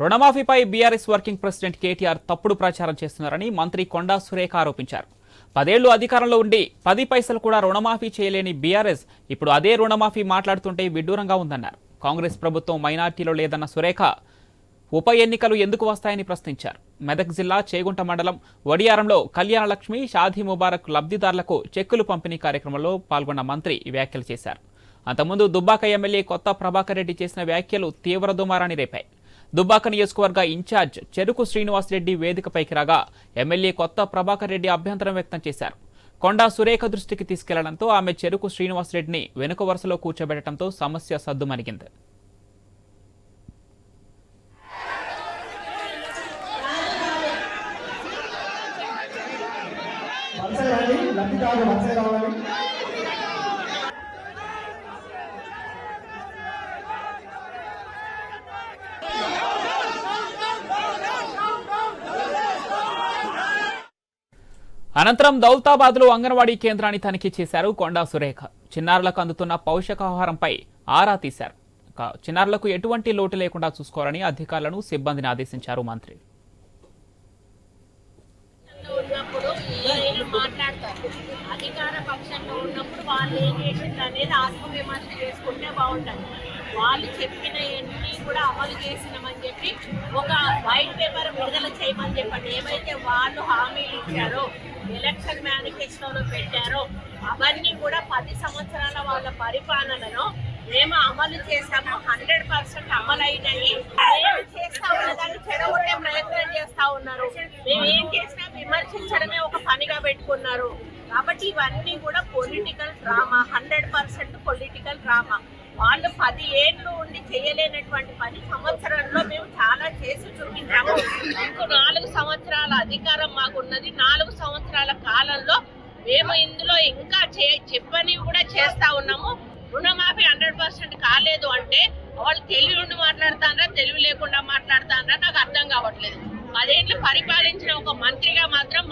రుణమాఫీపై BRS working president KTR తప్పుడు ప్రచారం చేస్తున్నారని మంత్రి కొండా సురేఖ ఆరోపించారు. పదేళ్ళు అధికారంలో ఉండి పది పైసలు కూడా రుణమాఫీ చేయలేని బీఆర్ఎస్ ఇప్పుడు అదే రుణమాఫీ మాట్లాడుతుంటే విడ్డూరంగా ఉందన్నారు. కాంగ్రెస్ ప్రభుత్వం మైనార్టీలో లేదన్న సురేఖ ఉప ఎన్నికలు ఎందుకు వస్తాయని ప్రశ్నించారు. మెదక్ జిల్లా చేగుంట మండలం వడియారంలో కళ్యాణలక్ష్మి షాదీ ముబారక్ లబ్ధిదారులకు చెక్కులు పంపిణీ కార్యక్రమంలో పాల్గొన్న మంత్రి వ్యాఖ్యలు చేశారు. అంతకుముందు దుబ్బాక ఎమ్మెల్యే కొత్త ప్రభాకర్ రెడ్డి చేసిన వ్యాఖ్యలు తీవ్ర దుమారాన్ని రేపాయి. దుబ్బాక నియోజకవర్గ ఇన్ఛార్జ్ చెరుకు శ్రీనివాసరెడ్డి వేదికపైకి రాగా ఎమ్మెల్యే కొత్త ప్రభాకర్ రెడ్డి అభ్యంతరం వ్యక్తం చేశారు. కొండా సురేఖ దృష్టికి తీసుకెళ్ళడంతో ఆమె చెరుకు శ్రీనివాసరెడ్డిని వెనుక వరుసలో కూర్చోబెట్టడంతో సమస్య సద్దుమణిగింది. లబ్ధిదారులు వరుసగా రావాలి. అనంతరం దౌలతాబాద్లో అంగన్వాడీ కేంద్రాన్ని తనిఖీ చేశారు కొండా సురేఖ. చిన్నారులకు అందుతున్న పౌషకాహారంపై ఆరా తీశారు. చిన్నారులకు ఎటువంటి లోటు లేకుండా చూసుకోవాలని అధికారులను సిబ్బందిని ఆదేశించారు మంత్రి. అధికార పక్షంలో ఉన్నప్పుడు వాళ్ళు ఏం చేసింది అనేది ఆత్మవిమర్శ చేసుకుంటే బాగుంటుంది. వాళ్ళు చెప్పిన ఎన్ని కూడా అమలు చేసినామని చెప్పి ఒక వైట్ పేపర్ విడుదల చేయమని చెప్పండి. ఏవైతే వాళ్ళు హామీలు ఇచ్చారో ఎలక్షన్ మేనిఫెస్టోలో పెట్టారో అవన్నీ కూడా పది సంవత్సరాల వాళ్ళ పరిపాలనలో మేము అమలు చేసాము హండ్రెడ్ పర్సెంట్ అమలు అయినాయి మేము చేస్తా ఉన్నదాన్ని చెడగొట్టే ప్రయత్నం చేస్తా ఉన్నారు. మేము ఏం చేసినా విమర్శించడమే ఒక పనిగా పెట్టుకున్నారు. కాబట్టి ఇవన్నీ కూడా పొలిటికల్ డ్రామా హండ్రెడ్ పర్సెంట్ పది ఏళ్ళు ఉండి చేయలేనటువంటి పని సంవత్సరంలో మేము చాలా చేసి చూపించాము. ఇంకో నాలుగు సంవత్సరాల అధికారం మాకున్నది. నాలుగు సంవత్సరాల కాలంలో మేము ఇందులో ఇంకా చే చెప్పని కూడా చేస్తా ఉన్నాము. రుణమాఫీ హండ్రెడ్ పర్సెంట్ కాలేదు అంటే వాళ్ళు తెలివి ఉండి మాట్లాడుతారా తెలివి లేకుండా మాట్లాడుతారా నాకు అర్థం కావట్లేదు. పదేళ్ళు పరిపాలించిన ఒక మంత్రిగా మాత్రం